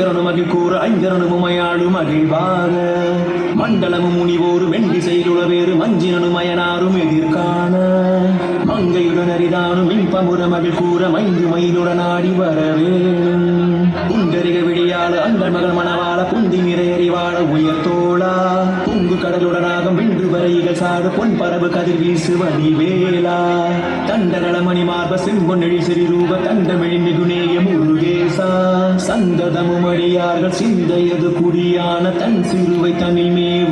அந்தரியுடனோடு சங்கரனு மகிழ் கூற ஐங்கரனு உமையாடு மகிழ்வாக மண்டலமும் முனிவோரு வெண்டி செய்துள வேறு மஞ்சினனு மயனாரும் எதிர்காண. மங்கையுடன் அரிதானும் இன்பமுற மகிழ் கூற மைந்து மயிலுடன் ஆடி வரவே குண்டரிக விடியாள அங்கள் மகள் மணவாள குந்தி நிறையறிவாள உயர்த்தோளா பொங்கு கடலுடனாக வென்று வரைகள் சாடு பொன் பரவு கதிர் வீசு வடிவேலா. தண்டநலமணி மார்ப செம்பொன் செம்பொன்னெழி சிறி ரூப தண்டமெழி மிகுநேயம் உரு சந்ததமும் அடியார்கள் சிந்தையது குடியான தன் சிறுவை தமிழ் மேல்